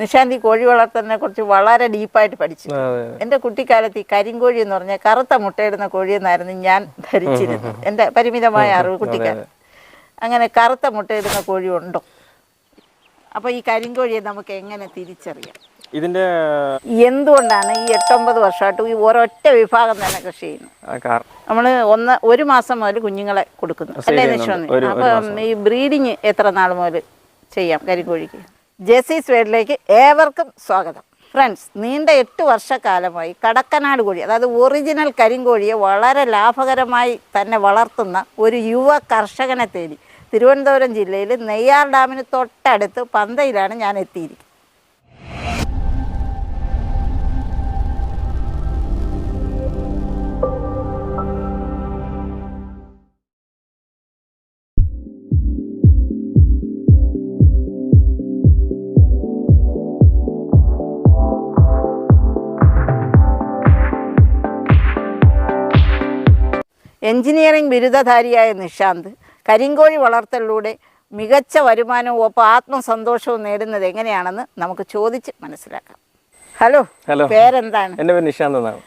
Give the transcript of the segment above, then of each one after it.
നിശാന്തി കോഴി വളർത്തലിനെ കുറിച്ച് വളരെ ഡീപ്പായിട്ട് പഠിച്ചു. എന്റെ കുട്ടിക്കാലത്ത് ഈ കരിങ്കോഴി എന്ന് പറഞ്ഞാൽ കറുത്ത മുട്ടയിടുന്ന കോഴി എന്നായിരുന്നു ഞാൻ ധരിച്ചിരുന്നത്. എന്റെ പരിമിതമായ അറിവ് കുട്ടിക്കാലം അങ്ങനെ കറുത്ത മുട്ടയിടുന്ന കോഴി ഉണ്ടോ? അപ്പോൾ ഈ കരിങ്കോഴിയെ നമുക്ക് എങ്ങനെ തിരിച്ചറിയാം? ഇതിന്റെ എന്തുകൊണ്ടാണ് ഈ എട്ടൊമ്പത് വർഷമായിട്ട് ഈ ഒരൊറ്റ വിഭാഗം തന്നെ കൃഷി ചെയ്യുന്നത്? നമ്മൾ ഒന്ന് ഒരു മാസം മുതൽ കുഞ്ഞുങ്ങളെ കൊടുക്കുന്നു. അല്ലേ അപ്പം ഈ ബ്രീഡിങ് എത്ര നാൾ മുതൽ ചെയ്യാം കരിങ്കോഴിക്ക്? ജെസീസ് വേഡിലേക്ക് ഏവർക്കും സ്വാഗതം. ഫ്രണ്ട്സ് നീണ്ട എട്ട് വർഷക്കാലമായി കടക്കനാട് കോഴി അതായത് ഒറിജിനൽ കരിങ്കോഴിയെ വളരെ ലാഭകരമായി തന്നെ വളർത്തുന്ന ഒരു യുവ കർഷകനെ തേടി തിരുവനന്തപുരം ജില്ലയിൽ നെയ്യാർ ഡാമിന് തൊട്ടടുത്ത് പന്തയിലാണ് ഞാൻ എത്തിയിരിക്കുന്നത്. എഞ്ചിനീയറിംഗ് ബിരുദധാരിയായ നിഷാന്ത് കരിങ്കോഴി വളർത്തലിലൂടെ മികച്ച വരുമാനവും ഒപ്പം ആത്മസന്തോഷവും നേടുന്നത് എങ്ങനെയാണെന്ന് നമുക്ക് ചോദിച്ച് മനസ്സിലാക്കാം. Hello hello. പേരെന്താണ്? എന്റെ പേര് നിഷാന്ത് എന്നാണ്.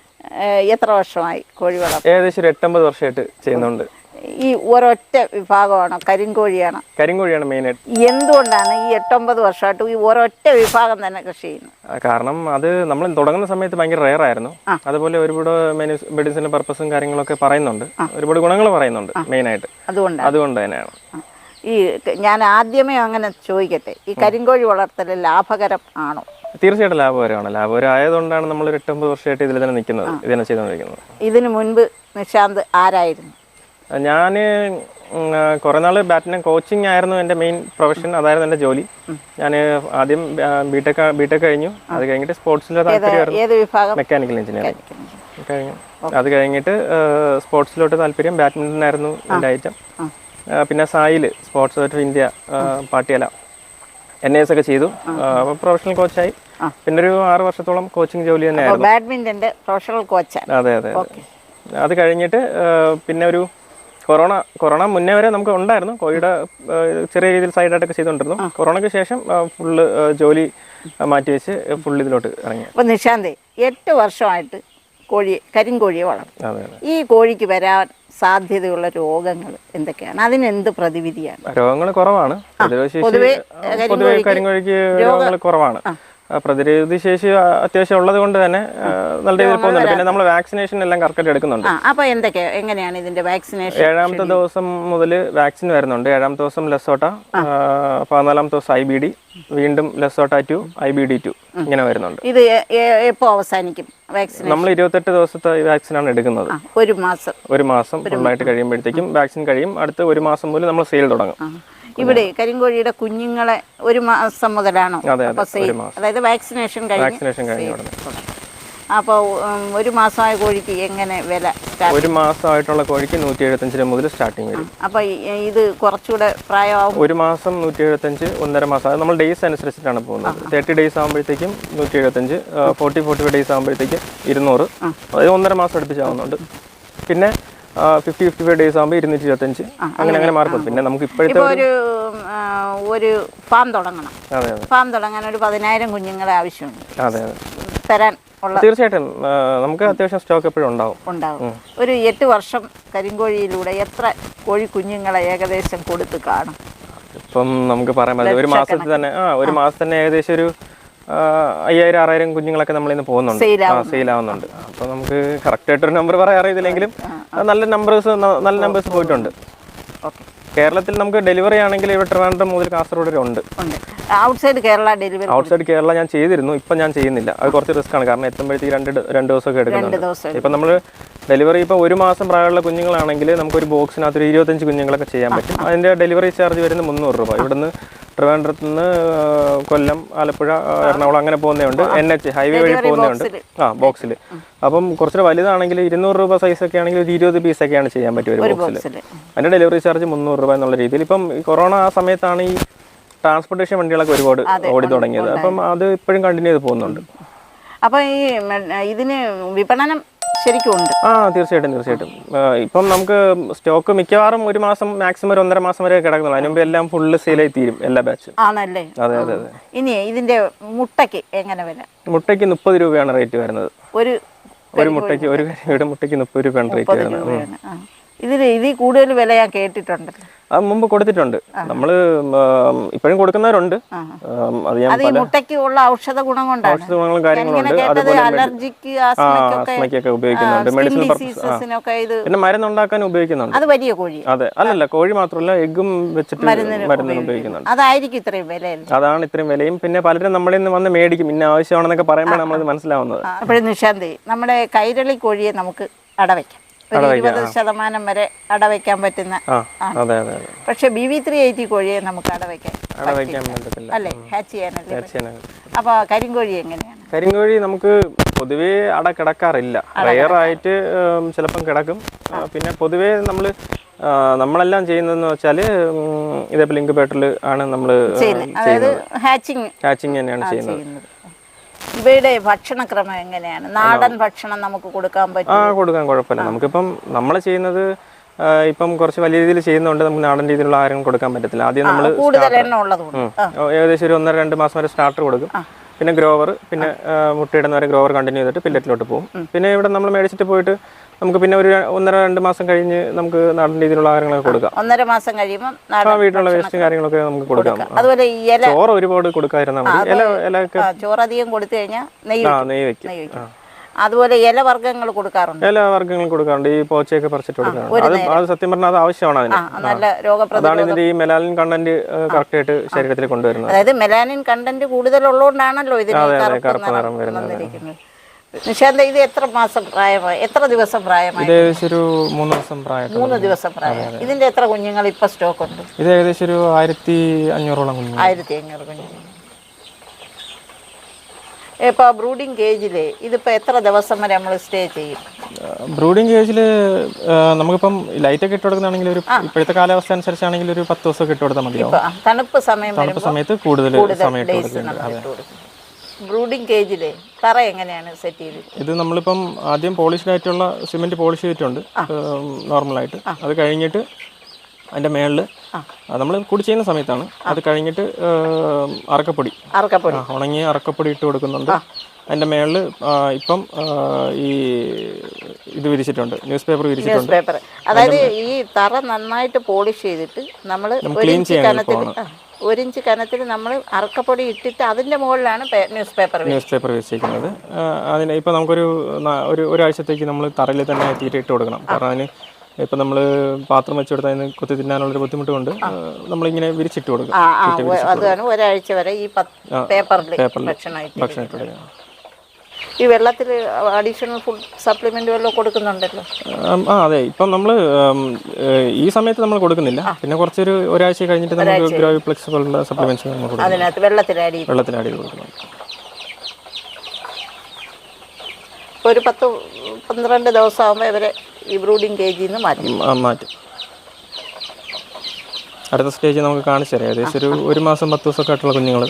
എത്ര വർഷമായി കോഴി വളർത്തൽ? ഏകദേശം ഒരു എട്ടൊമ്പത് വർഷമായിട്ട് ചെയ്യുന്നുണ്ട്. ഈ ഒരൊറ്റ വിഭാഗമാണോ കരിങ്കോഴിയാണ്. കരിങ്കോഴിയാണ് മെയിനായിട്ട് എന്തുകൊണ്ടാണ് ഈ എട്ടൊമ്പത് വർഷമായിട്ട് ഈ ഒരൊറ്റ വിഭാഗം തന്നെ കൃഷി ചെയ്യുന്നത്? കാരണം അത് നമ്മൾ തുടങ്ങുന്ന സമയത്ത് ഭയങ്കര റെയർ ആയിരുന്നു. അതുപോലെ ഒരുപാട് മെഡിസിൻ പർപ്പസും കാര്യങ്ങളൊക്കെ പറയുന്നുണ്ട്. ഒരുപാട് ഗുണങ്ങൾ പറയുന്നുണ്ട് മെയിനായിട്ട് അതുകൊണ്ടാണ്. അതുകൊണ്ട് തന്നെയാണ്. ഈ ഞാൻ ആദ്യമേ അങ്ങനെ ചോദിക്കട്ടെ ഈ കരിങ്കോഴി വളർത്തൽ ലാഭകരം ആണോ? തീർച്ചയായിട്ടും ലാഭകരമാണ്. ലാഭകരം ആയതുകൊണ്ടാണ് നമ്മൾ ഒരു എട്ടൊമ്പത് വർഷമായിട്ട് ഇതിൽ തന്നെ നിൽക്കുന്നത് ഇതിനെ ചെയ്തുകൊണ്ടിരിക്കുന്നത്. ഇതിനു മുൻപ് നിശാന്ത് ആരായിരുന്നു? ഞാൻ കുറേ നാൾ ബാറ്റിന് കോച്ചിങ് ആയിരുന്നു എന്റെ മെയിൻ പ്രൊഫഷൻ അതായിരുന്നു എന്റെ ജോലി. ഞാൻ ആദ്യം ബിടെക് ബിടെക് കഴിഞ്ഞു. അത് കഴിഞ്ഞിട്ട് താല്പര്യമായിരുന്നു. ഏത് വിഭാഗം? മെക്കാനിക്കൽ എഞ്ചിനീയറിംഗ് കഴിഞ്ഞു. അത് കഴിഞ്ഞിട്ട് സ്പോർട്സിലോട്ട് താല്പര്യം ബാഡ്മിന്റൺ ആയിരുന്നു എന്റെ ഐറ്റം പിന്നെ സായിൽ sports of India Patiala. N S ഒക്കെ ചെയ്തു. പ്രൊഫഷണൽ കോച്ചായി പിന്നെ ഒരു ആറ് വർഷത്തോളം കോച്ചിങ് ജോലി തന്നെയായിരുന്നു. ബാഡ്മിന്റന്റെ പ്രൊഫഷണൽ കോച്ച് അതെ അതെ. അത്. കഴിഞ്ഞിട്ട് പിന്നെ ഒരു കൊറോണ കൊറോണ മുന്നേ വരെ നമുക്ക് ഉണ്ടായിരുന്നു. കോഴിയുടെ ചെറിയ രീതിയിൽ സൈഡ് ആയിട്ടൊക്കെ ചെയ്തുകൊണ്ടിരുന്നു കൊറോണയ്ക്ക് ശേഷം ഫുള്ള് ജോലി മാറ്റി വെച്ച് ഫുള്ള് ഇതിലോട്ട് ഇറങ്ങി. അപ്പൊ നിശാന്തേ എട്ട് വർഷമായിട്ട് കോഴി കരിങ്കോഴിയെ വളർത്തും ഈ കോഴിക്ക് വരാൻ സാധ്യതയുള്ള രോഗങ്ങൾ എന്തൊക്കെയാണ്? അതിന് എന്ത് പ്രതിവിധിയാണ്? രോഗങ്ങൾ കുറവാണ്. പൊതുവെ കരിങ്കോഴിക്ക് രോഗങ്ങൾ കുറവാണ്. പ്രതിരോധ ശേഷി അത്യാവശ്യം ഉള്ളത് കൊണ്ട് തന്നെ നല്ല രീതിയിൽ പോകുന്നുണ്ട്. പിന്നെ നമ്മൾ വാക്സിനേഷൻ എല്ലാം കറക്റ്റ് എടുക്കുന്നുണ്ട്. ആ എന്തൊക്കെ എങ്ങനെയാണ് ഇതിന്റെ വാക്സിനേഷൻ ഏഴാമത്തെ ദിവസം മുതൽ വാക്സിൻ വരുന്നുണ്ട്. ഏഴാമത്തെ ദിവസം ലെസോട്ട പതിനാലാമത്തെ ദിവസം ഐ ബി ഡി വീണ്ടും LaSota to I B D two ഇങ്ങനെ വരുന്നുണ്ട്. ഇത് എപ്പോ അവസാനിക്കും വാക്സിനേഷൻ നമ്മൾ ഇരുപത്തെട്ട് ദിവസത്തെ വാക്സിനാണ് എടുക്കുന്നത്. ഒരു മാസം. ഒരു മാസം ഫുള്ളായിട്ട് കഴിയുമ്പോഴത്തേക്കും വാക്സിൻ കഴിയും. അടുത്ത ഒരു മാസം മുതൽ നമ്മൾ സെയിൽ തുടങ്ങും. ഇവിടെ കരിങ്കോഴിയുടെ കുഞ്ഞുങ്ങളെ ഒരു മാസം മുതലാണോ. അതായത് വാക്സിനേഷൻ കഴിഞ്ഞ് വാക്സിനേഷൻ കഴിഞ്ഞ അപ്പോൾ ഒരു മാസമായ കോഴിക്ക് എങ്ങനെ വില ഒരു മാസമായിട്ടുള്ള കോഴിക്ക് നൂറ്റി എഴുപത്തഞ്ച് രൂപ മുതൽ സ്റ്റാർട്ടിങ് വരും. അപ്പോൾ ഇത് കുറച്ചുകൂടെ പ്രായമാവും? ഒരു മാസം നൂറ്റി എഴുപത്തഞ്ച് ഒന്നര മാസം. അത് നമ്മൾ ഡേയ്സ് അനുസരിച്ചിട്ടാണ് പോകുന്നത്. തേർട്ടി ഡേയ്സ് ആകുമ്പോഴത്തേക്കും നൂറ്റി എഴുപത്തഞ്ച് ഫോർട്ടി ഫോർട്ടി ഫൈവ് ഡേയ്സ് ആകുമ്പോഴത്തേക്കും ഇരുന്നൂറ്. അതായത് ഒന്നര മാസം അടുപ്പിച്ചാവുന്നുണ്ട് പിന്നെ ഫിഫ്റ്റി ഫിഫ്റ്റി ഫൈവ് ഡേയ്സ് ആകുമ്പോൾ ഇരുന്നൂറ്റി ഇരുപത്തഞ്ച് അങ്ങനെ അങ്ങനെ. മാറും പിന്നെ നമുക്ക് ഇപ്പോഴത്തെ ഒരു ഒരു ഫാം തുടങ്ങണം. ഫാം തുടങ്ങാൻ ഒരു പതിനായിരം കുഞ്ഞുങ്ങളെ ആവശ്യമുണ്ട്. അതെ അതെ. തരാൻ തീർച്ചയായിട്ടും നമുക്ക് അത്യാവശ്യം സ്റ്റോക്ക് എപ്പോഴും ഉണ്ടാവും. ഉണ്ടാവും. ഒരു എട്ട് വർഷം കരിങ്കോഴിയിലൂടെ എത്ര കോഴി കുഞ്ഞുങ്ങളെ ഏകദേശം കൊടുത്ത് കാണും? ഇപ്പം നമുക്ക് പറയാൻ പറ്റില്ല. ഒരു മാസത്തിൽ തന്നെ ആ ഒരു മാസത്തിൽ തന്നെ ഏകദേശം ഒരു അയ്യായിരം ആറായിരം കുഞ്ഞുങ്ങളൊക്കെ നമ്മളിന്ന് പോകുന്നുണ്ട്. സെയിൽ ആവുന്നുണ്ട്. അപ്പോൾ നമുക്ക് കറക്റ്റ് ആയിട്ടൊരു നമ്പർ പറയാറില്ലെങ്കിലും നല്ല നമ്പേഴ്സ് നല്ല നമ്പേഴ്സ് പോയിട്ടുണ്ട്. ഓക്കെ. കേരളത്തിൽ നമുക്ക് ഡെലിവറി ആണെങ്കിൽ ഇവിടെ ട്രിവാൻഡ്രം മുതൽ കാസർഗോഡ് വരെ ഉണ്ട്. Outside Kerala delivery outside Kerala ഞാൻ ചെയ്തിരുന്നു ഇപ്പം ഞാൻ ചെയ്യുന്നില്ല. അത് കുറച്ച് റിസ്ക് ആണ്. കാരണം എത്തുമ്പോഴത്തേക്ക് രണ്ട് രണ്ട് ദിവസമൊക്കെ എടുക്കുന്നുണ്ട്. ഇപ്പൊ ഇപ്പം നമ്മൾ ഡെലിവറി ഇപ്പോൾ ഒരു മാസം പ്രായമുള്ള കുഞ്ഞുങ്ങളാണെങ്കിൽ നമുക്ക് ഒരു ബോക്സിനകത്ത് ഒരു ഇരുപത്തഞ്ച് കുഞ്ഞുങ്ങളൊക്കെ ചെയ്യാൻ പറ്റും. അതിന്റെ ഡെലിവറി ചാർജ് വരുന്നത് മുന്നൂറ് രൂപ. ഇവിടുന്ന് ട്രിവാൻഡ്രത്ത് നിന്ന് കൊല്ലം ആലപ്പുഴ എറണാകുളം അങ്ങനെ പോകുന്നതുണ്ട്. എൻ എച്ച് ഹൈവേ വഴി പോകുന്നതുണ്ട്. ആ ബോക്സിൽ അപ്പം കുറച്ചുകൂടെ വലുതാണെങ്കിൽ ഇരുന്നൂറ് രൂപ സൈസ് ഒക്കെ ആണെങ്കിൽ ഒരു ഇരുപത് പീസൊക്കെയാണ് ചെയ്യാൻ പറ്റും ഒരു ബോക്സിൽ ബോക്സിൽ അതിന്റെ ഡെലിവറി ചാർജ് മുന്നൂറ് രൂപ എന്നുള്ള രീതിയിൽ. ഇപ്പം ഈ കൊറോണ ആ സമയത്താണ് ഈ ട്രാൻസ്പോർട്ടേഷൻ വണ്ടികളൊക്കെ ഒരുപാട് ഓടി തുടങ്ങിയത്. അപ്പം അത് ഇപ്പോഴും കണ്ടിന്യൂ ചെയ്ത് പോകുന്നുണ്ട്. അപ്പോൾ ഈ ഇതിന് വിപണനം ശരിക്കും ഉണ്ട്. ആ തീർച്ചയായിട്ടും തീർച്ചയായിട്ടും. ഇപ്പം നമുക്ക് സ്റ്റോക്ക് മിക്കവാറും ഒരു മാസം മാക്സിമം ഒരു ഒന്നര മാസം വരെ കിടക്കുന്നുള്ളൂ. അതിന് മുമ്പ് എല്ലാം ഫുള്ള് സെയിലായി തീരും എല്ലാ ബാച്ചും ആണല്ലേ? അതെ അതെ അതെ. ഇനി ഇതിന്റെ മുട്ടയ്ക്ക് എങ്ങനെ വില? മുട്ടയ്ക്ക് മുപ്പത് രൂപയാണ് റേറ്റ് വരുന്നത്. ഒരു ഒരു മുട്ടയ്ക്ക് ഒരു മുട്ടയ്ക്ക് മുപ്പത് രൂപയാണ് റേറ്റ് വരുന്നത്. ഇതിൽ ഇതിൽ കൂടുതൽ വില ഞാൻ കേട്ടിട്ടുണ്ടല്ലോ അത് മുമ്പ് കൊടുത്തിട്ടുണ്ട്. നമ്മൾ ഇപ്പോഴും കൊടുക്കുന്നവരുണ്ട്. അത് ഞാൻ മുട്ടയ്ക്ക് ഉള്ള ഔഷധ ഗുണം കൊണ്ടാണ്. ഔഷധ ഗുണങ്ങളും കാര്യങ്ങളും ഇങ്ങനെ ഉണ്ട് കേട്ടത് അതുപോലെ അലർജിക്ക് ആസ്മയ്ക്കൊക്കെ ഉപയോഗിക്കുന്നുണ്ട്. ഇത് പിന്നെ മരുന്നുണ്ടാക്കാൻ ഉപയോഗിക്കുന്നുണ്ട്. അത് വലിയ കോഴി. അതെ. അല്ലല്ല കോഴി മാത്രമല്ല എഗ്ഗും വെച്ചിട്ട് മരുന്നിന് ഉപയോഗിക്കുന്നുണ്ട്. അതായിരിക്കും ഇത്രയും വില അതാണ് ഇത്രയും വിലയും. പിന്നെ പലരും നമ്മളിൽ നിന്ന് വന്ന് മേടിക്കും. ഇന്ന ആവശ്യമാണെന്നൊക്കെ പറയുമ്പോൾ നമ്മളത് മനസ്സിലാവുന്നത്. അപ്പോഴും നിശാന്തി നമ്മുടെ കൈരളി കോഴിയെ നമുക്ക് അടവയ്ക്കാം. ഒരു ഇരുപത് ശതമാനം വരെ അടവയ്ക്കാൻ പറ്റുന്ന പക്ഷെ ബി വി ത്രീ എയ്റ്റി കോഴിയെ നമുക്ക് അടവയ്ക്കാൻ അല്ലേ? ഹാച്ച് ചെയ്യാനല്ലേ അപ്പോൾ കരിങ്കോഴി എങ്ങനെയാണ്? കരിങ്കോഴി നമുക്ക് പൊതുവേ അട കിടക്കാറില്ല. റയറായിട്ട് ചിലപ്പം കിടക്കും. പിന്നെ പൊതുവേ നമ്മൾ നമ്മളെല്ലാം ചെയ്യുന്നതെന്ന് വെച്ചാൽ ഇതേപോലെ ഇൻക്യുബേറ്ററിൽ ആണ് നമ്മൾ ഹാച്ചിങ് കാച്ചിങ് തന്നെയാണ് ചെയ്യുന്നത്. ഇവയുടെ ഭക്ഷണക്രമം എങ്ങനെയാണ്? നാടൻ ഭക്ഷണം നമുക്ക് കൊടുക്കാൻ പറ്റും ആ കൊടുക്കാൻ കുഴപ്പമില്ല. നമുക്കിപ്പം നമ്മൾ ചെയ്യുന്നത് ഇപ്പം കുറച്ച് വലിയ രീതിയിൽ ചെയ്യുന്നുണ്ട്. നമുക്ക് നാടൻ രീതിയിലുള്ള ആഹാരം കൊടുക്കാൻ പറ്റത്തില്ല. ആദ്യം നമ്മൾ കൂടുതൽ ഏകദേശം ഒരു ഒന്നര രണ്ട് മാസം വരെ സ്റ്റാർട്ടർ കൊടുക്കും. പിന്നെ ഗ്രോവർ പിന്നെ മുട്ടയിടുന്ന വരെ ഗ്രോവർ കണ്ടിന്യൂ ചെയ്തിട്ട് പില്ലറ്റിലോട്ട് പോകും. പിന്നെ ഇവിടെ നമ്മൾ മേടിച്ചിട്ട് പോയിട്ട് നമുക്ക് പിന്നെ ഒരു ഒന്നര രണ്ട് മാസം കഴിഞ്ഞ് നമുക്ക് നാടൻ രീതിയിലുള്ള ആഹാരങ്ങളൊക്കെ കൊടുക്കാം. ഒന്നര മാസം കഴിയുമ്പോൾ വീട്ടിലുള്ള വേസ്റ്റും കാര്യങ്ങളൊക്കെ നമുക്ക് കൊടുക്കാം. അതുപോലെ ഇല ചോറ് ഒരുപാട് കൊടുക്കാതിരുന്നാൽ മതി. ഇല ഇലയൊക്കെ ചോറ് ചോറധികം കൊടുത്തു കഴിഞ്ഞാൽ നെയ്യ് വെക്കും. അതുപോലെ ഇലവർഗങ്ങൾ കൊടുക്കാറുണ്ട്. ഇലവർഗങ്ങൾ കൊടുക്കാറുണ്ട്. ഈ പോച്ചയൊക്കെ പറിച്ചിട്ട് കൊടുക്കാറുണ്ട്. അത് സത്യം പറഞ്ഞാൽ അത് ആവശ്യമാണ് അതിന്. നല്ല രോഗപ്രതി അതാണ് ഇതിന്റെ ഈ മെലാലിൻ കണ്ടന്റ് കറക്റ്റ് ആയിട്ട് ശരീരത്തിൽ കൊണ്ടുവരുന്നത്. അതായത് മെലാനിൻ കണ്ടന്റ് കൂടുതലുള്ളതുകൊണ്ടാണല്ലോ ഇതിന് കറുപ്പ് നിറം വരുന്നത്. നിശാന്ത ഇത് എത്ര മാസം പ്രായമായി? എത്ര ദിവസം പ്രായമായി? ഇത് ഏകദേശം ഒരു മൂന്ന് ദിവസം പ്രായം മൂന്ന് ദിവസം പ്രായം ഇതിന്റെ എത്ര കുഞ്ഞുങ്ങൾ ഇപ്പൊ സ്റ്റോക്ക് ഉണ്ട്? ഇത് ഏകദേശം ഒരു ആയിരത്തി അഞ്ഞൂറോളം കുഞ്ഞു ആയിരത്തി അഞ്ഞൂറ് കുഞ്ഞുങ്ങൾ. ഇപ്പൊ ബ്രൂഡിംഗ് കേജിൽ ഇതിപ്പോൾ എത്ര ദിവസം വരെ നമ്മൾ സ്റ്റേ ചെയ്യും? ബ്രൂഡിംഗ് കേജിൽ നമുക്കിപ്പം ലൈറ്റ് ഒക്കെ ഇട്ട് കൊടുക്കുന്നതാണെങ്കിൽ ഒരു ഇപ്പോഴത്തെ കാലാവസ്ഥ അനുസരിച്ചാണെങ്കിൽ ഒരു പത്ത് ദിവസം ഇട്ട് കൊടുത്താൽ മതിയോ? തണുപ്പ് സമയം തണുപ്പ് സമയത്ത് കൂടുതൽ സമയം ഇട്ട് കൊടുക്കുന്നുണ്ട് ബ്രൂഡിംഗ് കേജിൽ തറ എങ്ങനെയാണ് സെറ്റ് ചെയ്ത് ഇത് നമ്മളിപ്പം ആദ്യം പോളിഷ്ഡ് ആയിട്ടുള്ള സിമെന്റ് പോളിഷ് ചെയ്തിട്ടുണ്ട് നോർമലായിട്ട് അത് കഴിഞ്ഞിട്ട് അതിന്റെ മേളിൽ നമ്മൾ കൂടി ചെയ്യുന്ന സമയത്താണ്. അത് കഴിഞ്ഞിട്ട് അറക്കപ്പൊടി. അറക്കപ്പൊടി. ഉണങ്ങിയ അറക്കപ്പൊടി ഇട്ട് കൊടുക്കുന്നുണ്ട്. അതിന്റെ മേളിൽ ഇപ്പം ഈ ഇത് വിരിച്ചിട്ടുണ്ട്. ന്യൂസ് പേപ്പർ വിരിച്ചിട്ടുണ്ട്. പേപ്പർ അതായത് ഈ തറ നന്നായിട്ട് പോളിഷ് ചെയ്തിട്ട് നമ്മൾ ക്ലീൻ ചെയ്യാൻ ഒരു ഇഞ്ച് കനത്തിൽ നമ്മൾ അറക്കപ്പൊടി ഇട്ടിട്ട് അതിന്റെ മുകളിലാണ് ന്യൂസ് പേപ്പർ ന്യൂസ് പേപ്പർ വിരിച്ചിരിക്കുന്നത് അതിന് ഇപ്പം നമുക്കൊരു ഒരു ഒരാഴ്ചത്തേക്ക് നമ്മൾ തറയിൽ തന്നെ തീറ്റ ഇട്ട് കൊടുക്കണം. കാരണം അതിന് ഇപ്പം നമ്മൾ പാത്രം വെച്ച് കൊടുത്താൽ അതിന് കുത്തി തിന്നാനുള്ളൊരു ബുദ്ധിമുട്ട് കൊണ്ട് ആ, നമ്മളിങ്ങനെ വിരിച്ചിട്ട് കൊടുക്കും. ആ ഒ- ഒരാഴ്ച വരെ ഈ പേപ്പറിൽ ഭക്ഷണമായിട്ട് ഭക്ഷണം ഇട്ട് കൊടുക്കണം ഈ വെള്ളത്തിൽ അഡീഷണൽ ഫുഡ് സപ്ലിമെന്റ് വല്ലതും കൊടുക്കുന്നുണ്ടല്ലോ? ആ അതെ. ഇപ്പം നമ്മൾ ഈ സമയത്ത് നമ്മൾ കൊടുക്കുന്നില്ല. പിന്നെ കുറച്ചൊരു ഒരാഴ്ച കഴിഞ്ഞിട്ട് നമുക്ക് ഗ്രോവി പോലുള്ള സപ്ലിമെന്റ്സ് നമ്മൾ കൊടുക്കും. അതിനകത്ത് വെള്ളത്തിൽ ആഡ് ചെയ്ത് വെള്ളത്തിൽ ആഡ് ചെയ്ത് കൊടുക്കണം ഒരു പത്ത് പന്ത്രണ്ട് ദിവസം ആകുമ്പോൾ ഇവരെ ഈ ബ്രൂഡിങ് കേജിൽ നിന്ന് മാറ്റും. മാറ്റും. അടുത്ത സ്റ്റേജ് നമുക്ക് കാണിച്ചു തരാം. ഏകദേശം ഒരു ഒരു മാസം പത്ത് ദിവസമൊക്കെ ആയിട്ടുള്ള കുഞ്ഞുങ്ങൾ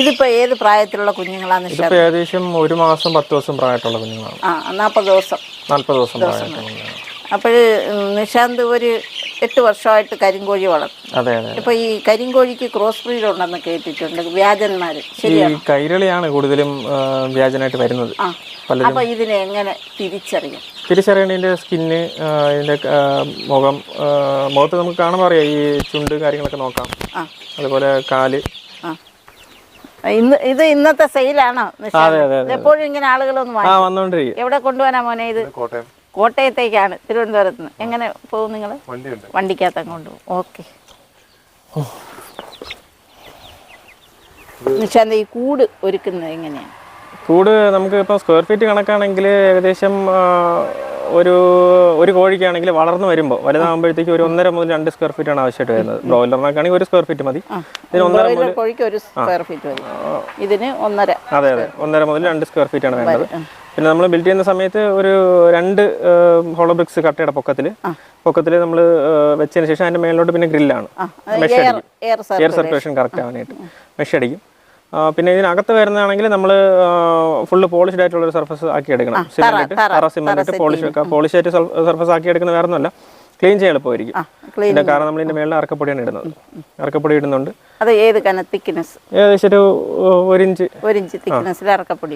ഇതിപ്പോ ഏത് പ്രായത്തിലുള്ള കുഞ്ഞുങ്ങളാണ് ഇതിപ്പോ ഏകദേശം ഒരു മാസം പത്ത് ദിവസം പ്രായമായിട്ടുള്ള കുഞ്ഞുങ്ങളാണ്. നാൽപ്പത് ദിവസം. നാൽപ്പത് ദിവസം പ്രായമായിട്ടുള്ള അപ്പോഴ് നിശാന്ത് ഒരു എട്ട് വർഷമായിട്ട് കരിങ്കോഴി വളർത്തും. ഇപ്പൊ ഈ കരിങ്കോഴിക്ക് ക്രോസ് ബ്രീഡ് ഉണ്ടെന്ന് കേട്ടിട്ടുണ്ട് വ്യാജന്മാര്. ശരിയാണ്? കൈരളിയാണ് കൂടുതലും വ്യാജനായിട്ട് വരുന്നത്. അപ്പൊ ഇതിനെ എങ്ങനെ തിരിച്ചറിയും? തിരിച്ചറിയണതിന്റെ സ്കിന്ന് ഇതിന്റെ മുഖം മുഖത്ത് നമുക്ക് കാണുമ്പോൾ അറിയാം. ഈ ചുണ്ട് കാര്യങ്ങളൊക്കെ നോക്കാം. അതുപോലെ കാൽ. ആ. ഇന്ന് ഇത് ഇന്നത്തെ സെയിലാണോ അതെ, അതെ, അതെ. എപ്പോഴും ഇങ്ങനെ ആളുകളൊന്നും എവിടെ കൊണ്ടുപോകാനാ മോനെ ഇത് കോട്ടയം. കോട്ടയത്തേക്കാണ്. തിരുവനന്തപുരത്ത് നിന്ന്. എങ്ങനെ പോകും നിങ്ങൾ വണ്ടിക്കകത്ത് വണ്ടിക്കകത്ത് പോകും. ഓക്കെ. നിശാന്ത് ഈ കൂട് ഒരുക്കുന്നത് എങ്ങനെയാണ്? കൂട് നമുക്ക് ഇപ്പോൾ സ്ക്വയർ ഫീറ്റ് കണക്കാണെങ്കിൽ ഏകദേശം ഒരു ഒരു കോഴിക്കാണെങ്കിൽ വളർന്നു വരുമ്പോൾ വലുതാകുമ്പോഴത്തേക്ക് ഒരു ഒന്നര മുതൽ രണ്ട് സ്ക്വയർ ഫീറ്റ് ആണ് ആവശ്യമായിട്ട് വരുന്നത്. ബ്രോയിലറിനൊക്കെയാണെങ്കിൽ ഒരു സ്ക്വയർ ഫീറ്റ് മതി. ഇതിന് ഒന്നര മുതൽ കോഴിക്ക് ഒരു സ്ക്വയർ ഫീറ്റ് മതി. ഇതിന് ഒന്നര അതെ അതെ. ഒന്നര മുതൽ രണ്ട് സ്ക്വയർ ഫീറ്റ് ആണ് വേണ്ടത് പിന്നെ നമ്മൾ ബിൽഡ് ചെയ്യുന്ന സമയത്ത് ഒരു രണ്ട് ഹോളോ ബ്രിക്സ് കട്ടയുടെ പൊക്കത്തിൽ പൊക്കത്തിൽ നമ്മൾ വെച്ചതിന് ശേഷം അതിന്റെ മേളിലോട്ട് പിന്നെ ഗ്രില്ലാണ് മെഷ് എയർ അടിക്കും. എയർ സർക്കുലേഷൻ കറക്റ്റ് ആവാനായിട്ട്. മെഷ് അടിക്കും. പിന്നെ ഇതിനകത്ത് വരുന്നതാണെങ്കിൽ നമ്മൾ ഫുള്ള് പോളിഷ്ഡ് ആയിട്ടുള്ള ഒരു സർഫസ് ആക്കി എടുക്കണം. സിമെന്റ് തറ, സിമെന്റ് പോളിഷ് പോളിഷ് ആയിട്ട് സർഫസ് ആക്കി എടുക്കുന്ന വേറെ ഒന്നുമല്ല ക്ലീൻ ചെയ്യാൻ എളുപ്പമായിരിക്കും പിന്നെ ഇതിന്റെ കാരണം നമ്മൾ ഇതിന്റെ മേളിൽ അറക്കപ്പൊടിയാണ് ഇടുന്നത്. അറക്കപ്പൊടി ഇടുന്നുണ്ട്. അത് ഏത് കന തിക്നെസ് ഏകദേശം ഒരു ഒരു ഇഞ്ച്. ഒരു ഇഞ്ച് തിക്നെസ്സിൽ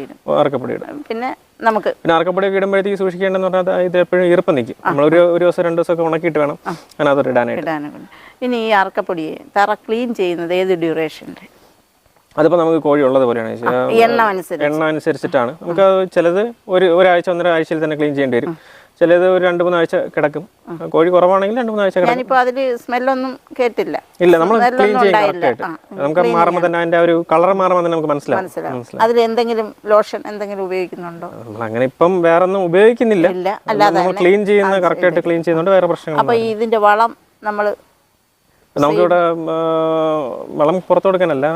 ഇടും. അറക്കപ്പൊടി ഇടും. പിന്നെ നമുക്ക് പിന്നെ അറക്കപ്പൊടിയൊക്കെ ഇടുമ്പോഴത്തേക്ക് സൂക്ഷിക്കേണ്ടതെന്ന് പറഞ്ഞാൽ ഇത് എപ്പോഴും ഈർപ്പം നിൽക്കും. നമ്മൾ ഒരു ഒരു ദിവസം രണ്ട് ദിവസമൊക്കെ ഉണക്കിയിട്ട് വേണം അതിനകത്തോട്ട് ഇടാനായിട്ട്. ഇനി ഈ അറക്കപ്പൊടിയെ തറ ക്ലീൻ ചെയ്യുന്നത് ഏത് ഡ്യൂറേഷന്റെ അതിപ്പോൾ നമുക്ക് കോഴി ഉള്ളത് പോലെയാണ്. എണ്ണ അനുസരിച്ചിട്ടാണ്. നമുക്ക് ചിലത് ഒരു ഒരാഴ്ച ഒന്നര ആഴ്ചയിൽ തന്നെ ക്ലീൻ ചെയ്യേണ്ടി വരും. ചിലത് ഒരു രണ്ട് മൂന്നാഴ്ച കിടക്കും. കോഴി കുറവാണെങ്കിൽ രണ്ട് മൂന്നാഴ്ച കിടക്കും. ഞാനിപ്പോൾ അതിൽ സ്മെല്ലൊന്നും കേട്ടില്ല. ഇല്ല നമ്മൾ ക്ലീൻ ചെയ്യും നമുക്ക് മാറുമ്പോൾ തന്നെ അതിന്റെ ഒരു കളർ മാറുമ്പോൾ തന്നെ നമുക്ക് മനസ്സിലാവും. അതിൽ എന്തെങ്കിലും ലോഷൻ എന്തെങ്കിലും ഉപയോഗിക്കുന്നുണ്ടോ? നമ്മൾ അങ്ങനെ ഇപ്പം വേറെ ഒന്നും ഉപയോഗിക്കുന്നില്ല നമ്മൾ ക്ലീൻ ചെയ്യുന്ന കറക്റ്റ് ആയിട്ട് ക്ലീൻ ചെയ്യുന്നുണ്ട് വേറെ പ്രശ്നങ്ങൾ ഇതിന്റെ വളം നമ്മൾ നമുക്കിവിടെ ഇവിടെ വളം പുറത്തു കൊടുക്കാനല്ല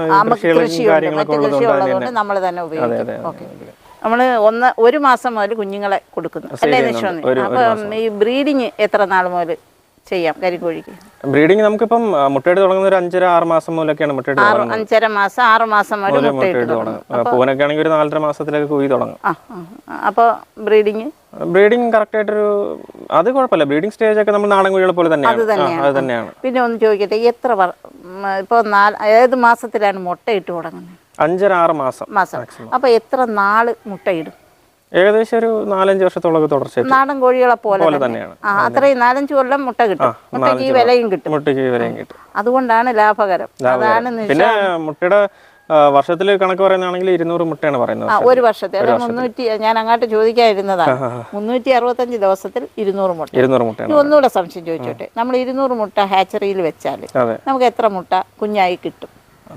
കാര്യങ്ങളൊക്കെ നമ്മൾ തന്നെ ഉപയോഗിക്കും. നമ്മൾ ഒന്ന് ഒരു മാസം മുതൽ കുഞ്ഞുങ്ങളെ കൊടുക്കുന്നു. അല്ലേ അപ്പം ഈ ബ്രീഡിങ് എത്ര നാൾ മുതൽ ചെയ്യാം കരിക്കോഴിക്ക് ബ്രീഡിങ് നമുക്കിപ്പം മുട്ടയിട്ട് തുടങ്ങുന്ന ഒരു അഞ്ചര ആറ് മാസം മുതലൊക്കെയാണ് മുട്ടയിട്ട് അഞ്ചര മാസം ആറ് മാസം വരെ മുട്ടയിട്ട് തുടങ്ങും. ആ, പൂവനൊക്കെ ആണെങ്കിൽ ഒരു നാലര മാസത്തിലൊക്കെ കുഴി തുടങ്ങും. അപ്പോൾ ബ്രീഡിങ്? ബ്രീഡിങ് കറക്റ്റ് ആയിട്ടൊരു അത് കുഴപ്പമില്ല. ബ്രീഡിംഗ് സ്റ്റേജ് ഒക്കെ നമ്മൾ നാടൻ കോഴികളെ പോലെ തന്നെയാണ്. പിന്നെ ഒന്ന് ചോദിക്കട്ടെ എത്ര ഇപ്പൊ ഏത് മാസത്തിലാണ് മുട്ടയിട്ട് തുടങ്ങുന്നത്? അഞ്ചര ആറ് മാസം മാസം. അപ്പോൾ എത്ര നാൾ മുട്ടയിടും? ഏകദേശം ഒരു നാലഞ്ച് വർഷത്തോളം തുടർച്ച നാടൻ കോഴികളെ പോലെ പോലെ തന്നെ. തന്നെയാണ്. അത്രയും നാലഞ്ച് കൊല്ലം മുട്ട കിട്ടും. മുട്ടയ്ക്ക് വിലയും കിട്ടും. മുട്ടയ്ക്ക് വിലയും കിട്ടും. അതുകൊണ്ടാണ് ലാഭകരം. അതാണ് പിന്നെ മുട്ടയുടെ വർഷത്തിൽ കണക്ക് പറയുന്നതാണെങ്കിൽ ഇരുന്നൂറ് മുട്ടയാണ് പറയുന്നത് ഒരു വർഷത്തെ മുന്നൂറ്റി ഞാൻ അങ്ങോട്ട് ചോദിക്കാതിരുന്നതാണ്. മുന്നൂറ്റി അറുപത്തഞ്ച് ദിവസത്തിൽ ഇരുന്നൂറ് മുട്ട. ഇരുന്നൂറ് മുട്ട ഒന്നുകൂടെ സംശയം ചോദിച്ചോട്ടെ. നമ്മൾ ഇരുന്നൂറ് മുട്ട ഹാച്ചറിയിൽ വെച്ചാൽ നമുക്ക് എത്ര മുട്ട കുഞ്ഞായി കിട്ടും?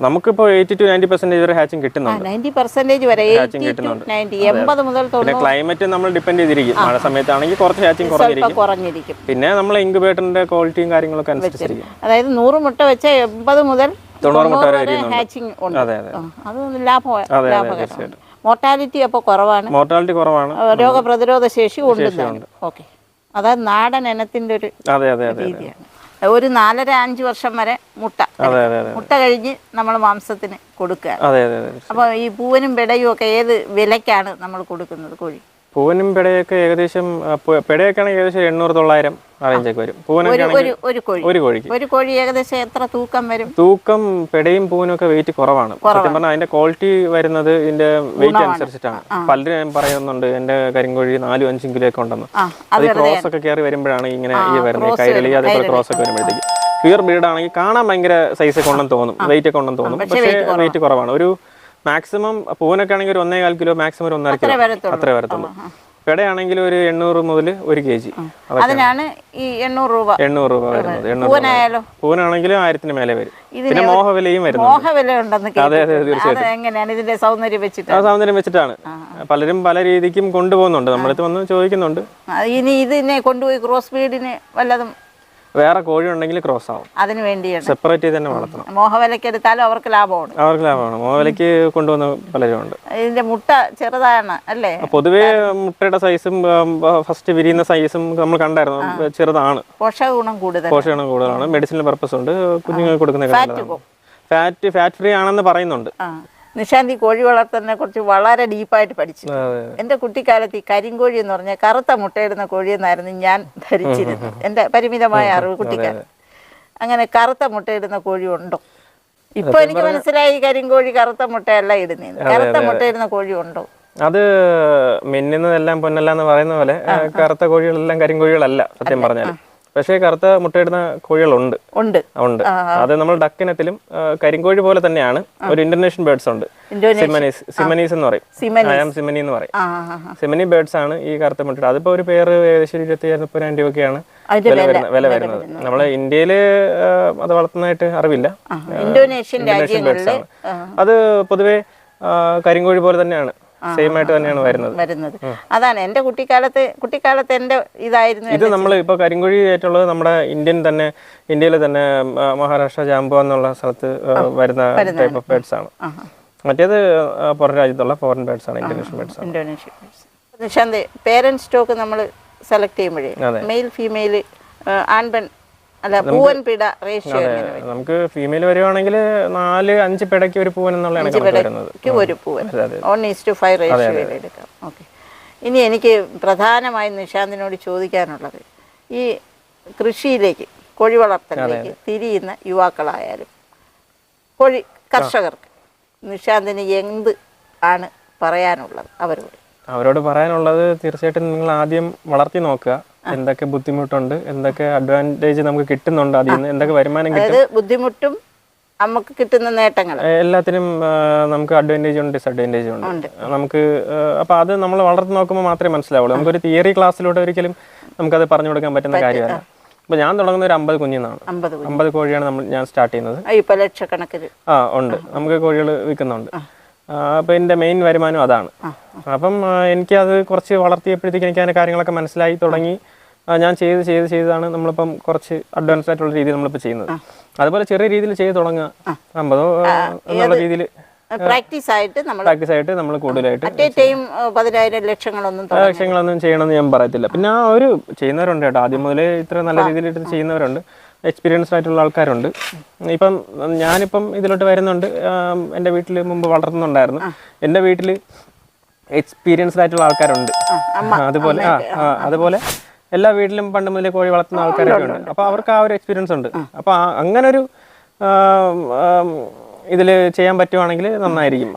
നമുക്കിപ്പോൾ എയ്റ്റി ടു നയന്റി പെർസെന്റേജ് വരെ ഹാച്ചിങ് കിട്ടുന്നുണ്ട്. നയന്റി പെർസെന്റേജ് വരെ എയ്റ്റി ടു നയന്റി എൺപത് മുതൽ പിന്നെ ക്ലൈമറ്റ് നമ്മൾ ഡിപ്പെൻഡ് ചെയ്തിരിക്കും. മഴ സമയത്താണെങ്കിൽ കുറച്ച് ഹാച്ചിങ് കുറഞ്ഞിരിക്കും. കുറഞ്ഞിരിക്കും. പിന്നെ നമ്മൾ ഇൻക്യുബേറ്ററിന്റെ ക്വാളിറ്റിയും കാര്യങ്ങളൊക്കെ അനുസരിച്ചിരിക്കും. അതായത് നൂറ് മുട്ട വെച്ച എൺപത് മുതൽ തൊണ്ണൂറ് മുട്ട വരെ ഹാച്ചിങ് ഉണ്ട്. അതെ അതെ ആ, അത് ലാഭ ലാഭകരമാണ്. മോർട്ടാലിറ്റി അപ്പോൾ കുറവാണ്. മോർട്ടാലിറ്റി കുറവാണ്. രോഗപ്രതിരോധ ശേഷി ഉണ്ട്. ഓക്കെ അതായത് നാടൻ ഇനത്തിന്റെ ഒരു അതെ അതെ അതെ. രീതിയാണ്. ഒരു നാലര അഞ്ച് വർഷം വരെ മുട്ട. മുട്ട കഴിഞ്ഞ് നമ്മൾ മാംസത്തിന് കൊടുക്കുക അപ്പോൾ ഈ പൂവനും പിടയും ഒക്കെ ഏത് വിലയ്ക്കാണ് നമ്മൾ കൊടുക്കുന്നത് കോഴി? പൂവനും പിടയൊക്കെ ഏകദേശം പിടയൊക്കെ ആണെങ്കിൽ ഏകദേശം എണ്ണൂറ് തൊള്ളായിരം. വരും. പൂവനൊക്കെ ഒരു ഒരു ഒരു ഒരു കോഴിക്ക്. ഒരു കോഴി ഏകദേശം എത്ര തൂക്കം വരും? തൂക്കം പെടയും പൂവനും ഒക്കെ വെയിറ്റ് കുറവാണ്. സത്യം പറഞ്ഞാൽ അതിന്റെ ക്വാളിറ്റി വരുന്നത് ഇതിന്റെ വെയിറ്റ് അനുസരിച്ചിട്ടാണ്. പലരും ഞാൻ പറയുന്നുണ്ട് എന്റെ കരിങ്കോഴി നാലും അഞ്ചും കിലോ ഒക്കെ ഉണ്ടെന്ന്. അത് ക്രോസ് ഒക്കെ കയറി വരുമ്പോഴാണ് ഇങ്ങനെ ഈ വരുന്നത്. കൈരളി അതേപോലെ ക്രോസ് ഒക്കെ വരുമ്പോഴത്തേക്ക്. പ്യൂർ ബ്രീഡ് ആണെങ്കിൽ കാണാൻ ഭയങ്കര സൈസ് ഒക്കെ ഉണ്ടെന്ന് തോന്നും. വെയിറ്റ് ഒക്കെ ഉണ്ടെന്ന് തോന്നും. പക്ഷേ വെയിറ്റ് കുറവാണ്. ഒരു മാക്സിമം പൂവനൊക്കെ ആണെങ്കിൽ ഒരു ഒന്നേകാൽ കിലോ മാക്സിമം ഒരു ഒന്നര കിലോ. അത്രേ വരത്തുള്ളൂ. പെടയാണെങ്കിൽ ഒരു എണ്ണൂറ് മുതൽ ഒരു കെ ജി. അതിനാണ് ഈ എണ്ണൂറ് രൂപ എണ്ണൂറ് രൂപ വരുന്നത്. എണ്ണൂറ് പൂവനാണെങ്കിൽ ആയിരത്തിന് മേലെ വരും. പിന്നെ മോഹവിലയും വരുന്നു മോഹവില ഉണ്ടെന്ന് അതെ, അതെ, കേട്ടിട്ടുണ്ട്. എങ്ങനെയാണ് ഇതിന്റെ സൗന്ദര്യം വെച്ചിട്ട്? സൗന്ദര്യം വെച്ചിട്ടാണ്. പലരും പല രീതിക്കും കൊണ്ടുപോകുന്നുണ്ട്. നമ്മളടുത്ത് വന്ന് ചോദിക്കുന്നുണ്ട്. ഇനി ഇതിനെ കൊണ്ടുപോയി ക്രോസ് ബ്രീഡിന് വല്ലതും വേറെ കോഴി ഉണ്ടെങ്കിൽ ക്രോസ് ആവും. അതിന് വേണ്ടിയാണ്. സെപ്പറേറ്റ് ചെയ്ത് തന്നെ വളർത്തണം. മോഹവിലയ്ക്ക് എടുത്താലും അവർക്ക് ലാഭമാണ്. അവർക്ക് ലാഭമാണ്. മോഹവിലയ്ക്ക് കൊണ്ടുവന്ന പലരും ഉണ്ട്. ഇതിന്റെ മുട്ട ചെറുതാണ് അല്ലേ? പൊതുവേ മുട്ടയുടെ സൈസും ഫസ്റ്റ് വിരിയുന്ന സൈസും നമ്മൾ കണ്ടായിരുന്നു. ചെറുതാണ്. പോഷക ഗുണം കൂടുതൽ പോഷണം കൂടുതലാണ് മെഡിസിനൽ പർപ്പസ് ഉണ്ട്. കുഞ്ഞുങ്ങൾക്ക് കൊടുക്കുന്ന ഫാറ്റ് ഫാറ്റ് ഫ്രീ ആണെന്ന് പറയുന്നുണ്ട്. നിഷാന്തി കോഴി വളർത്തലിനെ കുറിച്ച് വളരെ ഡീപ്പായിട്ട് പഠിച്ചു. എന്റെ കുട്ടിക്കാലത്ത് ഈ കരിങ്കോഴി എന്ന് പറഞ്ഞാൽ കറുത്ത മുട്ടയിടുന്ന കോഴി എന്നായിരുന്നു ഞാൻ ധരിച്ചിരുന്നത്. എന്റെ പരിമിതമായ അറിവ് കുട്ടിക്കാലം അങ്ങനെ കറുത്ത മുട്ടയിടുന്ന കോഴി ഉണ്ടോ? ഇപ്പൊ എനിക്ക് മനസ്സിലായി കരിങ്കോഴി കറുത്ത മുട്ടയല്ല ഇടുന്നത് കറുത്ത മുട്ടയിടുന്ന കോഴി ഉണ്ടോ? അത് മിന്നുന്നതെല്ലാം പൊന്നല്ല എന്ന് പറയുന്ന പോലെ കറുത്ത കോഴികളെല്ലാം കരിങ്കോഴികളല്ല സത്യം പറഞ്ഞാൽ പക്ഷേ കറുത്ത മുട്ടയിടുന്ന കോഴികളുണ്ട്. ഉണ്ട്. ഉണ്ട്. അത് നമ്മൾ ഡക്കിനത്തിലും കരിങ്കോഴി പോലെ തന്നെയാണ്. ഒരു ഇന്റർനാഷണൽ ബേർഡ്സ് ഉണ്ട്. സിമനീസ് സിമനീസ് എന്ന് പറയും. ആയാം സിമനി എന്ന് പറയും. സിമനി ബേർഡ്സ് ആണ് ഈ കറുത്ത മുട്ടയുടെ അതിപ്പോ ഒരു പേര് ഏകദേശം ഇരുപത്തി മുപ്പതിനായിരം രൂപയൊക്കെയാണ് വില വരുന്നത് വില വരുന്നത്. നമ്മൾ ഇന്ത്യയിൽ അത് വളർത്തുന്നതായിട്ട് അറിവില്ല. ആ, ഇന്തോനേഷ്യൻ ബേർഡ്സ് ആണ്. അത് പൊതുവെ കരിങ്കോഴി പോലെ തന്നെയാണ്. സെയിം ആയിട്ട് തന്നെയാണ് വരുന്നത്. വരുന്നത്. അതാണ് എന്റെ കുട്ടിക്കാലത്ത് കുട്ടിക്കാലത്ത് എന്റെ ഇതായിരുന്നു ഇത് നമ്മൾ ഇപ്പോൾ കരിങ്കുഴി ആയിട്ടുള്ളത് നമ്മുടെ ഇന്ത്യൻ തന്നെ ഇന്ത്യയിൽ തന്നെ മഹാരാഷ്ട്ര ജാമ്പോ എന്നുള്ള സ്ഥലത്ത് വരുന്ന ടൈപ്പ് ഓഫ് ബേഡ്സ് ആണ്. മറ്റേത് പുറം രാജ്യത്തുള്ള ഫോറിൻ ബേഡ്സ് ആണ് ഇന്തോനേഷ്യൻ ബേഡ്സ് ആണ്. ഇന്തോനേഷ്യ നിശാന്ത് പേരന്റ് സ്റ്റോക്ക് നമ്മൾ സെലക്ട് ചെയ്യുമ്പോഴേ മെയിൽ ഫീമെയിൽ ആൺപെൺ നമുക്ക് ഫീമെയിൽ വരുവാണെങ്കിൽ നാല് അഞ്ച് പിടയ്ക്ക് ഒരു പൂവൻ എന്നുള്ളതാണ് കണക്ക് വരുന്നത്. ഇനി എനിക്ക് പ്രധാനമായും നിഷാന്തിനോട് ചോദിക്കാനുള്ളത് ഈ കൃഷിയിലേക്ക് കോഴി വളർത്തലിലേക്ക് തിരിയുന്ന യുവാക്കളായാലും കോഴി കർഷകർക്ക് നിശാന്തിന് എന്ത് ആണ് പറയാനുള്ളത് അവരോട്? അവരോട് പറയാനുള്ളത് തീർച്ചയായിട്ടും നിങ്ങൾ ആദ്യം വളർത്തി നോക്കുക. എന്തൊക്കെ ബുദ്ധിമുട്ടുണ്ട് എന്തൊക്കെ അഡ്വാന്റേജ് നമുക്ക് കിട്ടുന്നുണ്ട് അതിൽ നിന്ന് എന്തൊക്കെ വരുമാനം കിട്ടും? അതായത് ബുദ്ധിമുട്ടും നമുക്ക് കിട്ടുന്ന നേട്ടങ്ങൾ. എല്ലാത്തിനും ആ, നമുക്ക് അഡ്വാന്റേജ് ഉണ്ട് ഡിസഡ്വാന്റേജ് ഉണ്ട്. ഉണ്ട്. നമുക്ക് ആ, അപ്പൊ അത് നമ്മൾ വളർന്നു നോക്കുമ്പോൾ മാത്രമേ മനസ്സിലാവുള്ളൂ. നമുക്കൊരു തിയറി ക്ലാസ്സിലൂടെ ഒരിക്കലും നമുക്കത് പറഞ്ഞു കൊടുക്കാൻ പറ്റുന്ന കാര്യമല്ല. അപ്പൊ ഞാൻ തുടങ്ങുന്ന ഒരു അമ്പത് കുഞ്ഞിന്നാണ്. അമ്പത് കുഞ്ഞ്. അമ്പത് കോഴിയാണ് നമ്മൾ ഞാൻ സ്റ്റാർട്ട് ചെയ്യുന്നത്. ഇപ്പൊ ലക്ഷക്കണക്കിന്. ആ ഉണ്ട്. നമുക്ക് കോഴികൾ വിൽക്കുന്നുണ്ട്. ആ, അപ്പൊ എന്റെ മെയിൻ വരുമാനം അതാണ്. അപ്പം ആ, എനിക്കത് കുറച്ച് വളർത്തിയപ്പോഴത്തേക്ക് എനിക്ക് അതിന്റെ കാര്യങ്ങളൊക്കെ മനസ്സിലായി തുടങ്ങി. ആ, ഞാൻ ചെയ്ത് ചെയ്ത് ചെയ്താണ് നമ്മളിപ്പം കുറച്ച് അഡ്വാൻസ് ആയിട്ടുള്ള രീതിയിൽ നമ്മളിപ്പോൾ ചെയ്യുന്നത്. അതുപോലെ ചെറിയ രീതിയിൽ ചെയ്ത് തുടങ്ങുക. അമ്പതോ എന്നുള്ള രീതിയിൽ പ്രാക്ടീസ് ആയിട്ട് നമ്മൾ പ്രാക്ടീസ് ആയിട്ട് നമ്മൾ കൂടുതലായിട്ട് ടൈം പതിനായിരം ലക്ഷങ്ങളൊന്നും തുടങ്ങി. ചെയ്യണമെന്ന് ഞാൻ പറയത്തില്ല. പിന്നെ ആ ഒരു ചെയ്യുന്നവരുണ്ട് കേട്ടോ. ആദ്യം മുതലേ ഇത്ര നല്ല രീതിയിൽ ചെയ്യുന്നവരുണ്ട്. എക്സ്പീരിയൻസ്ഡ് ആയിട്ടുള്ള ആൾക്കാരുണ്ട്. ഇപ്പം ഞാനിപ്പം ഇതിലോട്ട് വരുന്നുണ്ട്. എന്റെ വീട്ടിൽ മുമ്പ് വളർത്തുന്നുണ്ടായിരുന്നു. എന്റെ വീട്ടിൽ എക്സ്പീരിയൻസ്ഡ് ആയിട്ടുള്ള ആൾക്കാരുണ്ട്. അതുപോലെ അതുപോലെ എല്ലാ വീട്ടിലും പണ്ട് മുതലേ കോഴി വളർത്തുന്ന ആൾക്കാരൊക്കെ ഉണ്ട് അപ്പോൾ അവർക്ക് ആ ഒരു എക്സ്പീരിയൻസ് ഉണ്ട്. അപ്പോൾ അങ്ങനെ ഒരു ഇതിൽ ചെയ്യാൻ പറ്റുവാണെങ്കിൽ നന്നായിരിക്കും.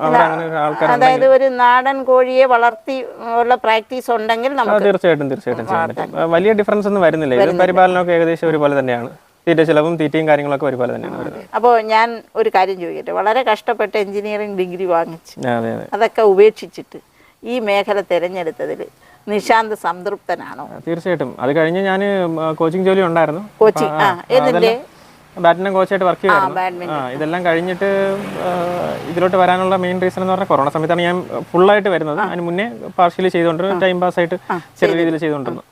അതായത് ഒരു നാടൻ കോഴിയെ വളർത്തി ഉള്ള പ്രാക്ടീസ് ഉണ്ടെങ്കിൽ നമുക്ക് തീർച്ചയായിട്ടും തീർച്ചയായിട്ടും ചെയ്യാൻ പറ്റും. വലിയ ഡിഫറൻസ് ഒന്നും വരുന്നില്ല. ഇത് പരിപാലനമൊക്കെ ഏകദേശം ഒരുപോലെ തന്നെയാണ്. തീറ്റ ചിലവും തീറ്റയും കാര്യങ്ങളൊക്കെ ഒരുപോലെ തന്നെയാണ് വരുന്നത്. അപ്പോൾ ഞാൻ ഒരു കാര്യം ചോദിക്കട്ടെ. വളരെ കഷ്ടപ്പെട്ട് എഞ്ചിനീയറിംഗ് ഡിഗ്രി വാങ്ങിച്ചു അതെ അതെ. അതൊക്കെ ഉപേക്ഷിച്ചിട്ട് ഈ മേഖല തിരഞ്ഞെടുത്തതിൽ നിശാന്ത് സംതൃപ്തനാണോ? തീർച്ചയായിട്ടും. അത് കഴിഞ്ഞ് ഞാൻ കോച്ചിങ് ജോലി ഉണ്ടായിരുന്നു. കോച്ചിങ് ബാഡ്മിന്റൺ കോച്ചായിട്ട് വർക്ക് ചെയ്യുമായിരുന്നു. ആ ഇതെല്ലാം കഴിഞ്ഞിട്ട് ഇതിലോട്ട് വരാനുള്ള മെയിൻ റീസൺ എന്ന് പറഞ്ഞാൽ കൊറോണ സമയത്താണ് ഞാൻ ഫുള്ളായിട്ട് വരുന്നത്. അതിന് മുന്നേ പാർഷ്യലി ചെയ്തുകൊണ്ടിരുന്നു ടൈം പാസ് ആയിട്ട് ചെറിയ രീതിയിൽ ചെയ്തുകൊണ്ടിരുന്നു.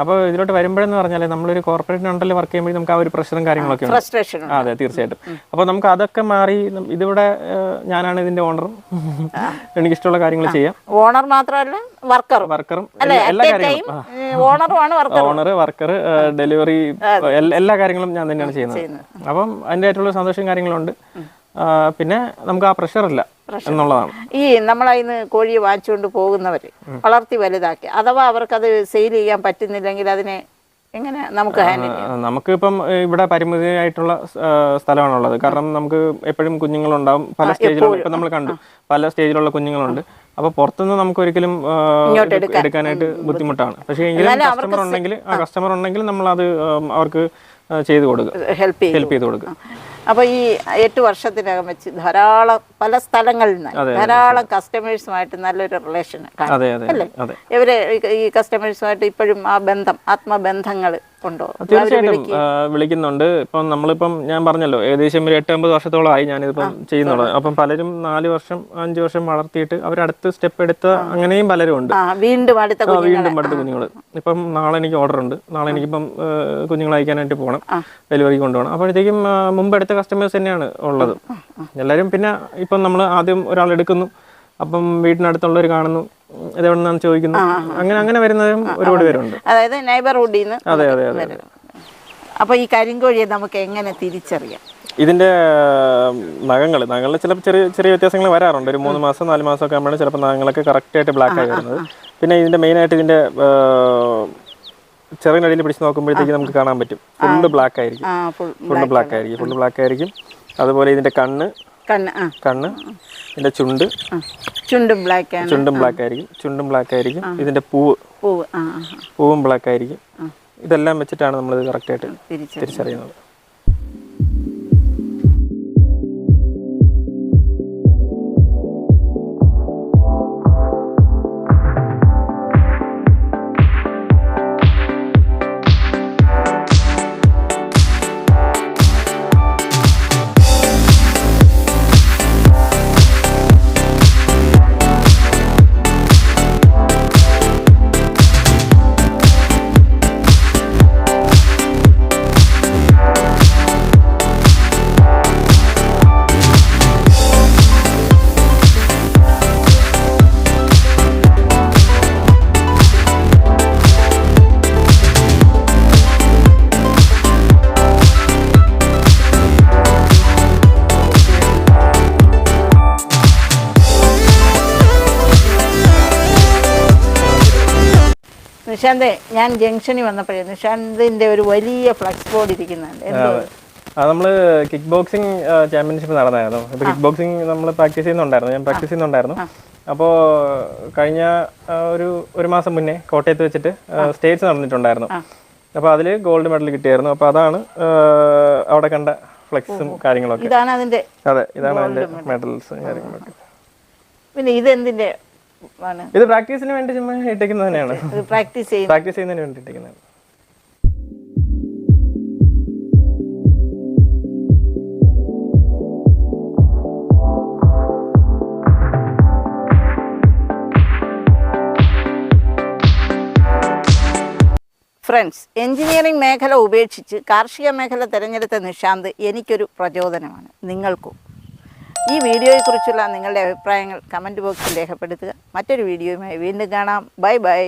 അപ്പോൾ ഇതിലോട്ട് വരുമ്പോഴെന്ന് പറഞ്ഞാൽ നമ്മളൊരു കോർപ്പറേറ്റ് അണ്ടറിൽ വർക്ക് ചെയ്യുമ്പോൾ നമുക്ക് ആ ഒരു പ്രഷറും കാര്യങ്ങളൊക്കെ ഫ്രസ്ട്രേഷൻ അതെ തീർച്ചയായിട്ടും. അപ്പോൾ നമുക്ക് അതൊക്കെ മാറി ഇതിവിടെ ഞാനാണ് ഇതിന്റെ ഓണറും എനിക്കിഷ്ടമുള്ള കാര്യങ്ങൾ ചെയ്യാം. ഓണർ മാത്രമല്ല വർക്കറും വർക്കറും എല്ലാ കാര്യങ്ങളും. വർക്കർ ഓണർ വർക്കർ ഡെലിവറി എല്ലാ കാര്യങ്ങളും ഞാൻ തന്നെയാണ് ചെയ്യുന്നത്. അപ്പം അതിന്റെ ആയിട്ടുള്ള സന്തോഷം കാര്യങ്ങളുണ്ട്. പിന്നെ നമുക്ക് ആ പ്രഷർ ഇല്ല എന്നുള്ളതാണ്. ഈ നമ്മളതിന്ന് കോഴിയെ വാങ്ങിച്ചുകൊണ്ട് പോകുന്നവർ വളർത്തി വലുതാക്കി. അഥവാ അവർക്കത് സെയിൽ ചെയ്യാൻ പറ്റുന്നില്ലെങ്കിൽ അതിനെ എങ്ങനെ നമുക്ക് നമുക്കിപ്പം ഇവിടെ പരിമിതിയായിട്ടുള്ള സ്ഥലമാണുള്ളത്. കാരണം നമുക്ക് എപ്പോഴും കുഞ്ഞുങ്ങളുണ്ടാവും. പല സ്റ്റേജിലുള്ള ഇപ്പം നമ്മൾ കണ്ടു. പല സ്റ്റേജിലുള്ള കുഞ്ഞുങ്ങളുണ്ട്. അപ്പൊ പുറത്തുനിന്ന് നമുക്ക് ഒരിക്കലും എടുക്കാനായിട്ട് ബുദ്ധിമുട്ടാണ്. പക്ഷേ എങ്കിലും കസ്റ്റമർ ഉണ്ടെങ്കിൽ ആ കസ്റ്റമർ ഉണ്ടെങ്കിൽ നമ്മൾ അത് അവർക്ക് ചെയ്തു കൊടുക്കുക. ഹെൽപ്പ് ചെയ്ത് കൊടുക്കുക. അപ്പോൾ ഈ എട്ട് വർഷത്തിനകം വെച്ച് ധാരാളം പല സ്ഥലങ്ങളിൽ നിന്ന്. ധാരാളം കസ്റ്റമേഴ്സുമായിട്ട് നല്ലൊരു റിലേഷൻ അല്ലേ? ഇവർ ഈ- കസ്റ്റമേഴ്സുമായിട്ട് ഇപ്പോഴും ആ ബന്ധം ആത്മബന്ധങ്ങൾ ഉണ്ടോ? തീർച്ചയായിട്ടും വിളിക്കുന്നുണ്ട്. ഇപ്പം നമ്മളിപ്പം ഞാൻ പറഞ്ഞല്ലോ ഏകദേശം ഒരു എട്ട് ഒമ്പത് വർഷത്തോളമായി ഞാനിതിപ്പം ചെയ്യുന്നുള്ളത് അപ്പം പലരും നാല് വർഷം അഞ്ച് വർഷം വളർത്തിയിട്ട് അവരടുത്ത് സ്റ്റെപ്പ് എടുത്ത അങ്ങനെയും പലരും ഉണ്ട്. വീണ്ടും അടുത്ത വീണ്ടും അടുത്ത കുഞ്ഞുങ്ങൾ ഇപ്പം നാളെ എനിക്ക് ഓർഡർ ഉണ്ട്. നാളെ എനിക്കിപ്പം കുഞ്ഞുങ്ങൾ അയക്കാനായിട്ട് പോകണം ഡെലിവറി കൊണ്ടുപോകണം. അപ്പോഴത്തേക്കും മുമ്പ് എടുത്ത കസ്റ്റമേഴ്സ് തന്നെയാണ് ഉള്ളത്. എല്ലാവരും പിന്നെ ഇപ്പം നമ്മൾ ആദ്യം ഒരാൾ എടുക്കുന്നു. അപ്പം വീട്ടിനടുത്തുള്ളവർ കാണുന്നു. ഇതെവിടെ ചോദിക്കുന്നു. അങ്ങനെ അങ്ങനെ വരുന്നതും ഒരുപാട് പേരുണ്ട്. അതായത് നൈബർഹുഡിൽ നിന്ന് അതെ അതെ അതെ. അപ്പോൾ ഈ കരിങ്കോഴിയെ നമുക്ക് എങ്ങനെ തിരിച്ചറിയാം? ഇതിന്റെ നഖങ്ങൾ നഖങ്ങളിൽ ചില ചെറിയ ചെറിയ വ്യത്യാസങ്ങൾ വരാറുണ്ട്. ഒരു മൂന്ന് മാസം നാല് മാസം ഒക്കെ ആകുമ്പോഴാണ് ചിലപ്പോൾ നഖങ്ങളൊക്കെ കറക്റ്റ് ആയിട്ട് ബ്ലാക്ക് ആയി വരുന്നത്. പിന്നെ ഇതിന്റെ മെയിൻ ആയിട്ട് ഇതിന്റെ ചെറിയ പിടിച്ച് നോക്കുമ്പോഴത്തേക്ക് നമുക്ക് കാണാൻ പറ്റും. ഫുള്ള് ബ്ലാക്ക് ആയിരിക്കും. ഫുള്ള് ബ്ലാക്ക് ആയിരിക്കും. ഫുള്ള് ബ്ലാക്ക് ആയിരിക്കും. അതുപോലെ ഇതിന്റെ കണ്ണ്. കണ്ണ് ആ. കണ്ണ് ഇതിന്റെ ചുണ്ട്. ചുണ്ടും ബ്ലാക്ക് ആണ്. ചുണ്ടും ബ്ലാക്ക് ആയിരിക്കും. ചുണ്ടും ബ്ലാക്ക് ആയിരിക്കും. ഇതിന്റെ പൂവ്. പൂവ്. പൂവും ബ്ലാക്ക് ആയിരിക്കും. ഇതെല്ലാം വെച്ചിട്ടാണ് നമ്മൾ നമ്മളിത് കറക്റ്റായിട്ട് ആയിട്ട് തിരിച്ചറിയുന്നത്. നിഷാന്തേ ഞാൻ ജംഗ്ഷനിൽ വന്നപ്പോഴേ നിഷാന്തിന്റെ ഒരു വലിയ ഫ്ലക്സ് ബോർഡ് ഇരിക്കുന്നുണ്ട്. നമ്മൾ കിക്ക് ബോക്സിംഗ് ചാമ്പ്യൻഷിപ്പ് നടന്നായിരുന്നു. ഇപ്പൊ കിക്ക് ബോക്സിംഗ് നമ്മൾ പ്രാക്ടീസ് ചെയ്യുന്നുണ്ടായിരുന്നു. ഞാൻ പ്രാക്ടീസ് ചെയ്യുന്നുണ്ടായിരുന്നു. അപ്പോൾ കഴിഞ്ഞ ഒരു ഒരു മാസം മുന്നേ കോട്ടയത്ത് വെച്ചിട്ട് സ്റ്റേറ്റ്സ് നടന്നിട്ടുണ്ടായിരുന്നു. അപ്പോൾ അതിൽ ഗോൾഡ് മെഡൽ കിട്ടിയായിരുന്നു. അപ്പോൾ അതാണ് അവിടെ കണ്ട ഫ്ലെക്സും കാര്യങ്ങളൊക്കെ. അതിന്റെ അതെ ഇതാണ് അതിന്റെ മെഡൽസ് കാര്യങ്ങളൊക്കെ. പിന്നെ ഇതെന്തിന്റെ ഇത് പ്രാക്ടീസിന് വേണ്ടി ചുമ്മാ ഇട്ടേക്കുന്നത് തന്നെയാണ്. പ്രാക്ടീസ് പ്രാക്ടീസ് ചെയ്യുന്നതിന് വേണ്ടി ഇട്ടേക്കുന്നത്. ഫ്രണ്ട്സ് എഞ്ചിനീയറിംഗ് മേഖല ഉപേക്ഷിച്ച് കാർഷിക മേഖല തിരഞ്ഞെടുത്ത നിഷാന്ത് എനിക്കൊരു പ്രചോദനമാണ്. നിങ്ങൾക്കും. ഈ വീഡിയോയെക്കുറിച്ചുള്ള നിങ്ങളുടെ അഭിപ്രായങ്ങൾ കമന്റ് ബോക്സിൽ രേഖപ്പെടുത്തുക. മറ്റൊരു വീഡിയോയുമായി വീണ്ടും കാണാം. Bye bye.